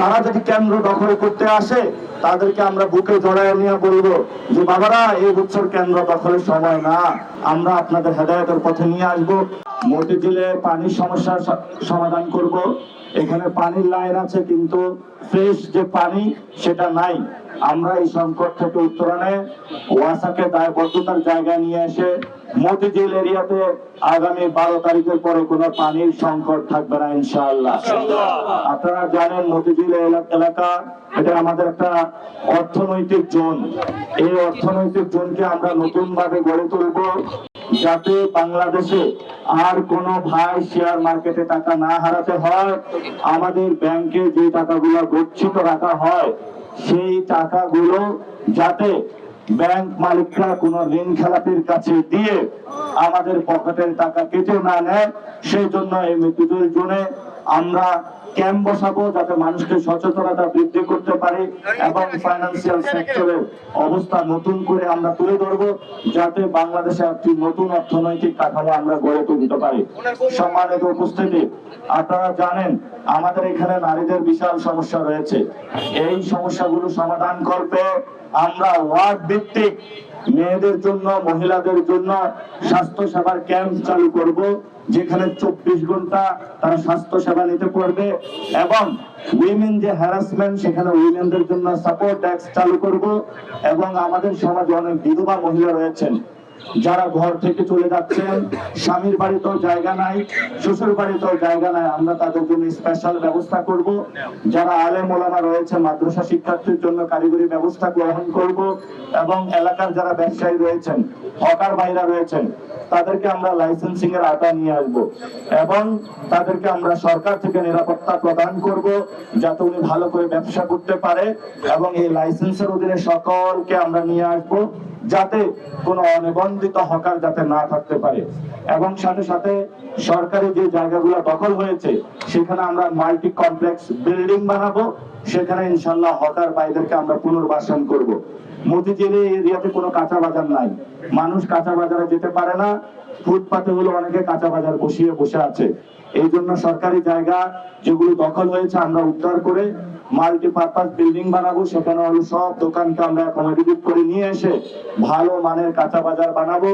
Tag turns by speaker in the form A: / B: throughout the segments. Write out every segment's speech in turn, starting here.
A: তারা যদি কেন্দ্র দখল করতে আসে, তাদেরকে আমরা বুকে জড়ায় নিয়ে বলব যে, বাবারা এই বছর কেন্দ্র দখলের সময় না। আমরা আপনাদের হেদায়তের পথে নিয়ে আসব। মতিঝিলে পানির সমস্যার সমাধান করব। এখানে পানির লাইন আছে কিন্তু ফ্রেশ যে পানি সেটা নাই। আমরা এই সংকট থেকে উত্তরণে ওয়াসাকে দায়বদ্ধতার জায়গায় নিয়ে এসে মতিঝিল এরিয়াতে আগামী বারো তারিখের পরে কোনো পানির সংকট থাকবে না ইনশাআল্লাহ। আপনারা জানেন মতিঝিল এলা- এলাকা এটা আমাদের একটা অর্থনৈতিক জোন। এই অর্থনৈতিক জোনকে আমরা নতুন ভাবে গড়ে তুলবো। যাতে বাংলাদেশে আর কোন ভাই শেয়ার মার্কেটে টাকা না হারাতে হয়, আমাদের ব্যাংকে যে টাকাগুলো গচ্ছিত রাখা হয়, সেই টাকাগুলো যাতে ব্যাংক মালিকরা কোন ঋণ খেলাপির কাছে দিয়ে আমাদের পকেটের টাকা কেটে না নেয় সেই জন্য এই মৃত্যুদের জন্য আমরা ক্যাম্প বসাবো যাতে মানুষকে সচেতনতা বৃদ্ধি করতে পারি এবং ফাইন্যান্সিয়াল সেক্টরের অবস্থা নতুন করে আমরা তুলে ধরবো যাতে বাংলাদেশে একটি নতুন অর্থনৈতিক কাঠামো আমরা গড়ে তুলতে পারি। সম্মানিত উপস্থিতি, আপনারা জানেন আমাদের এখানে নারীদের বিশাল সমস্যা রয়েছে। এই সমস্যাগুলো সমাধান করবে আমরা ওয়ার্ড ভিত্তিক মেয়েদের জন্য, মহিলাদের জন্য স্বাস্থ্য সেবার ক্যাম্প চালু করব, যেখানে চব্বিশ ঘণ্টা তারা স্বাস্থ্য সেবা নিতে পারবে এবং উইমেন যে হ্যারাসমেন্ট সেখানে উইমেনদের জন্য সাপোর্ট ডেস্ক চালু করব এবং আমাদের সমাজে অনেক বিধবা মহিলা রয়েছেন। যারা ঘর থেকে চলে যাচ্ছেন, স্বামীর বাড়িতেও জায়গা নাই, শ্বশুর বাড়িতেও জায়গা নাই, আমরা তাদের জন্য স্পেশাল ব্যবস্থা করব। যারা আলেম ওলামা রয়েছে, মাদ্রাসা শিক্ষার্থীর জন্য কারিগরি ব্যবস্থা গ্রহণ করব এবং এলাকার যারা ব্যবসায়ী রয়েছেন, হকার ভাইরা রয়েছেন, তাদেরকে আমরা লাইসেন্সিং এর আওতায় নিয়ে আসব এবং তাদেরকে আমরা সরকার থেকে নিরাপত্তা প্রদান করব যাতে উনি ভালো করে ব্যবসা করতে পারে এবং এই লাইসেন্সের অধীনে সকলকে আমরা নিয়ে আসব। যাতে কোনো অনিবন্ধিত হকার যাতে না থাকতে পারে। এবং সাথে সাথে সরকারি যে জায়গাগুলো দখল হয়েছে, সেখানে আমরা মাল্টি কমপ্লেক্স বিল্ডিং বানাবো। সেখানে ইনশাল্লাহ হকার ভাইদেরকে আমরা পুনর্বাসন করব। এরিয়াতে কোনো কাঁচা বাজার নাই। মানুষ কাঁচা বাজারে যেতে পারে না। ফুটপাতে হলো অনেকে কাঁচা বাজার বসিয়ে বসে আছে। এই জন্য সরকারি জায়গা যেগুলো দখল হয়েছে, আমরা উদ্ধার করে মাল্টিপারপাস বিল্ডিং বানাবো, সেখানে হলো সব দোকানকে আমরা অ্যাকোমোডেটিভ করে নিয়ে এসে ভালো মানের কাঁচা বাজার বানাবো,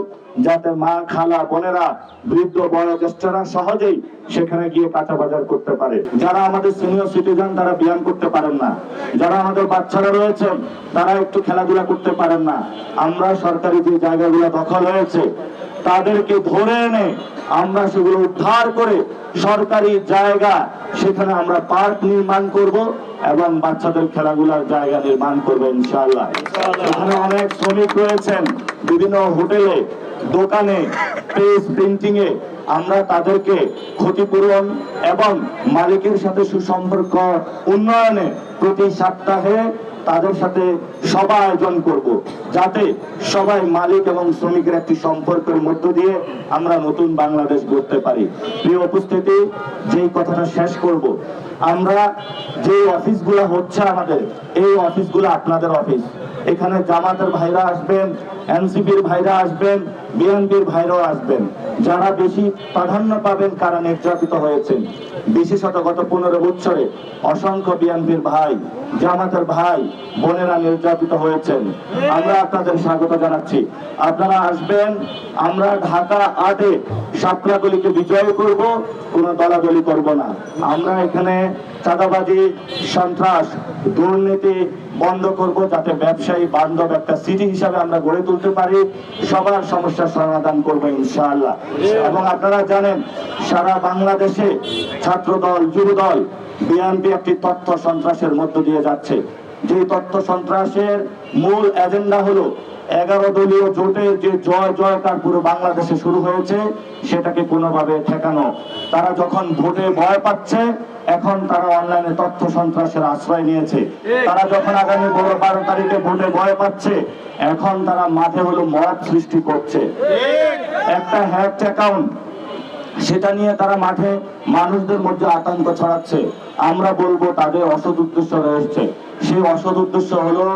A: যাতে মা, খালা, বোনেরা, বৃদ্ধ বয়োজ্যেষ্ঠরা সহজেই সেখানে গিয়ে কাঁচা বাজার করতে পারে। যারা আমাদের সিনিয়র সিটিজেন তারা ব্যায়াম করতে পারেন না। যারা আমাদের বাচ্চারা রয়েছেন, তারা একটু খেলাধুলা করতে পারেন না। আমরা সরকারি যে জায়গাগুলো দখল হয়েছে তাদেরকে ধরে এনে আমরা সেগুলো উদ্ধার করে সরকারি জায়গা সেখানে আমরা পার্ক নির্মাণ করব এবং বাচ্চাদের খেলাধুলার জায়গা নির্মাণ করব ইনশাআল্লাহ। এখানে অনেক শ্রমিক রয়েছেন, বিভিন্ন হোটেলে, দোকানে, পেজ প্রিন্টিং এ আমরা তাদেরকে ক্ষতিপূরণ এবং মালিকের সাথে সুসম্পর্ক উন্নয়নে প্রতি সপ্তাহে তাদের সাথে সভা আয়োজন করব, যাতে সবাই মালিক এবং শ্রমিকের একটি সম্পর্কের মধ্য দিয়ে আমরা নতুন বাংলাদেশ গড়তে পারি। প্রিয় উপস্থিতি, যেই কথাটা শেষ করব, আমরা যে অফিসগুলো হচ্ছে আমাদের, এই অফিসগুলো আপনাদের অফিস। এখানে জামাতের ভাইরা আসবেন, এনসিপির ভাইরা আসবেন, বিএনপির ভাইরাও আসবেন। যারা বেশি প্রাধান্য পাবেন কারা নির্যাতিত হয়েছেন। বিশেষত গত পনেরো বছরে অসংখ্য বিএনপির ভাই, জামাতের ভাই, বোনেরা নির্যাতিত হয়েছেন। আমরা আপনাদের স্বাগত জানাচ্ছি। আপনারা আসবেন, আমরা ঢাকা আটে সাপলাগুলিকে বিজয় করব, কোনো দলাদলি করব না। আমরা এখানে চাঁদাবাজি, সন্ত্রাস, দুর্নীতি বন্ধ করব যাতে ব্যবসায়ী বান্ধব একটা সিটি হিসাবে আমরা গড়ে তুলতে পারি। সবার সমস্যার সমাধান করব ইনশাআল্লাহ। এবং আপনারা জানেন, সারা বাংলাদেশে ছাত্র দল যুব দল বিএনপি একটি তথ্য সন্ত্রাসের মধ্য দিয়ে যাচ্ছে। যে তথ্য সন্ত্রাসের মূল এজেন্ডা হলো এগারো দলীয় জোটের যে জয় জয়কার পুরো বাংলাদেশে শুরু হয়েছে, সেটাকে কোনোভাবে ঠেকানো। তারা যখন ভোটে ভয় পাচ্ছে, এখন তারা অনলাইনে তথ্য সন্ত্রাসের আশ্রয় নিয়েছে। তারা যখন আগামী বড় বারো তারিখে ভোটে ভয় পাচ্ছে, এখন তারা মাঠে হলো মত সৃষ্টি করছে। একটা হ্যাক অ্যাকাউন্ট, সেটা নিয়ে তারা মাঠে মানুষদের মধ্যে আতঙ্ক ছড়াচ্ছে। আমরা বলব তাদের অসৎ উদ্দেশ্য রয়েছে। সেই অসৎ উদ্দেশ্য হলো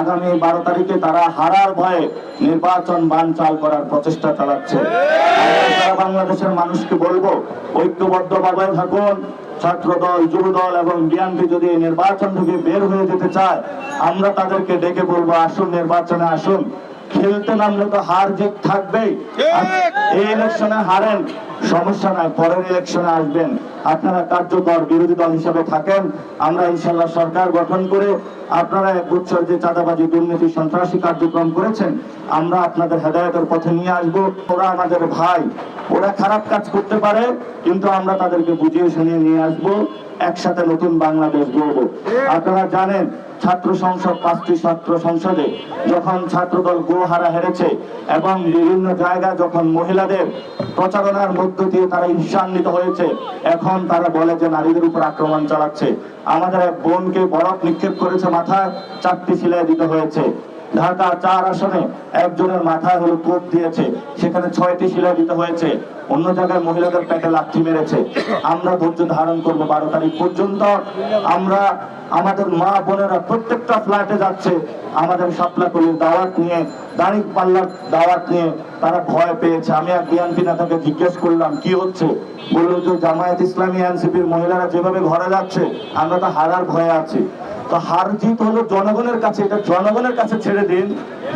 A: আগামী বারো তারিখে তারা হারার ভয়ে নির্বাচন বানচাল করার প্রচেষ্টা চালাচ্ছে। বাংলাদেশের মানুষকে বলব ঐক্যবদ্ধ ভাবে থাকুন। ছাত্র দল যুব দল এবং বিএনপি যদি নির্বাচন থেকে বের হয়ে যেতে চায়, আমরা তাদেরকে ডেকে বলব, আসুন নির্বাচনে আসুন। খেলতে নামলে তো হার জিত থাকবেই। এই ইলেকশনে হারেন সমস্যা নাই পরের ইলেকশনে আসবেন। আপনারা কার্যকর বিরোধী দল হিসেবে থাকেন। আমরা ইনশাল্লাহ সরকার গঠন করে আপনারা এক বছর যে চাঁদাবাজি দুর্নীতি সন্ত্রাসী কার্যক্রম করেছেন আমরা আপনাদের হেদায়তের পথে নিয়ে আসব। ওরা আমাদের ভাই ওরা খারাপ কাজ করতে পারে কিন্তু আমরা তাদেরকে বুঝিয়ে শুনিয়ে নিয়ে আসব একসাথে নতুন বাংলাদেশ গড়ব। আপনারা জানেন ছাত্র সংসদ, পাঁচটি ছাত্র সংসদে যখন ছাত্রদল গোহারা হেরেছে এবং বিভিন্ন জায়গায় যখন মহিলাদের প্রচারণার মধ্য দিয়ে তারা ঈর্ষান্বিত হয়েছে, এখন তারা বলে যে নারীদের উপর আক্রমণ চালাচ্ছে। আমাদের এক বোনকে বরফ নিক্ষেপ করেছে মাথায়, চারটি সিলাই দিতে হয়েছে। ঢাকা চার আসনে একজনের মাথায় হলো কোপ দিয়েছে, সেখানে ছয়টি শিলা দিতে হয়েছে। অন্য জায়গায় মহিলাদের পেটে লাথি মেরেছে। আমরা ধৈর্য ধারণ করব বারো তারিখ পর্যন্ত। আমরা, আমাদের মা বোনেরা প্রত্যেকটা ফ্ল্যাটে যাচ্ছে। আমাদের সাপলাকলির দাওয়াত নিয়ে দাঁড়িক পাল্লার দাওয়াত নিয়ে তারা ভয় পেয়েছে। আমি এক বিএনপি নেতাকে জিজ্ঞেস করলাম, কি হচ্ছে? বলল যে, জামায়াত ইসলামী এনসিপির মহিলারা যেভাবে ঘরে যাচ্ছে, আমরা তো হারার ভয়ে আছি। তো হার জিত হলো জনগণের কাছে, এটা জনগণের কাছে ছেড়ে দিন।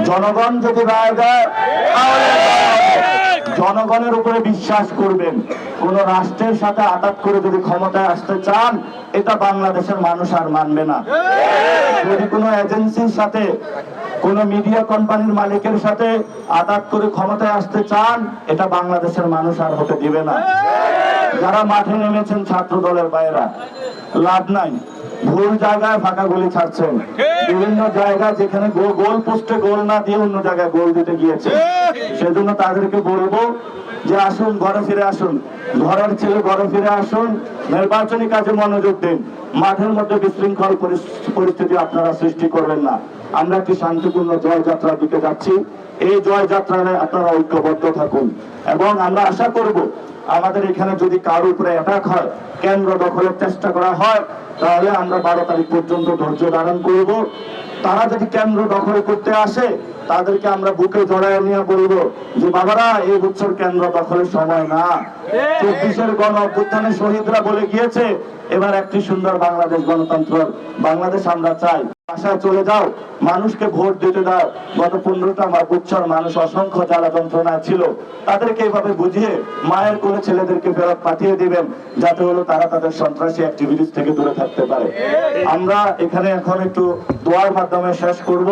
A: জনগণ যদি রায় দেয় জনগণের উপরে বিশ্বাস করবেন। কোন রাষ্ট্রের সাথে আঘাত করে যদি ক্ষমতায় আসতে চান, এটা বাংলাদেশের মানুষ আর মানবে না। যদি কোনো এজেন্সির সাথে, কোন মিডিয়া কোম্পানির মালিকের সাথে আঘাত করে ক্ষমতায় আসতে চান, এটা বাংলাদেশের মানুষ আর হতে দিবে না। যারা মাঠে নেমেছেন ছাত্র দলের বাইরা, লাভ নাই। ভুল জায়গায় ফাঁকা গুলি ছাড়ছেন। বিভিন্ন জায়গায় যেখানে গোল পোস্টে গোল না দিয়ে অন্য জায়গায় গোল দিতে গিয়েছে। সেজন্য তাদেরকে বলব যে আসুন ঘরে ফিরে আসুন। ঘরের ছেলে ঘরে ফিরে আসুন। নির্বাচনী কাজে মনোযোগ দিন। মাঠের মধ্যে বিশৃঙ্খল পরিস্থিতি আপনারা সৃষ্টি করবেন না। আমরা একটি শান্তিপূর্ণ জয়যাত্রার দিকে যাচ্ছি। এই জয়যাত্রায় আপনারা ঐক্যবদ্ধ থাকুন। এবং আমরা আশা করব আমাদের এখানে যদি কারও উপরে অ্যাটাক হয় কেন্দ্র দখলের চেষ্টা করা হয় তাহলে আমরা বারো তারিখ পর্যন্ত ধৈর্য ধারণ করব। তারা যদি কেন্দ্র দখল করতে আসে তাদেরকে আমরা বুকে জড়ায় নিয়ে বলব যে বাবারা এই বছর কেন্দ্র দখলের সময় না। চব্বিশের গণ অভ্যুত্থানের শহীদরা বলে গিয়েছে এবার একটি সুন্দর বাংলাদেশ গণতন্ত্র বাংলাদেশ আমরা চাই। বাসায় চলে যাও, মানুষকে ভোট দিতে দাও। গত পনেরোটা বছর মানুষ অসংখ্য জ্বালা যন্ত্রণায় ছিল। তাদেরকে এভাবে বুঝিয়ে মায়ের করে ছেলেদেরকে ফেরত পাঠিয়ে দিবেন, যাতে হলো তারা তাদের সন্ত্রাসী অ্যাক্টিভিটিস থেকে দূরে থাকতে পারে। আমরা এখানে এখন একটু দোয়ার মাধ্যমে শেষ করব।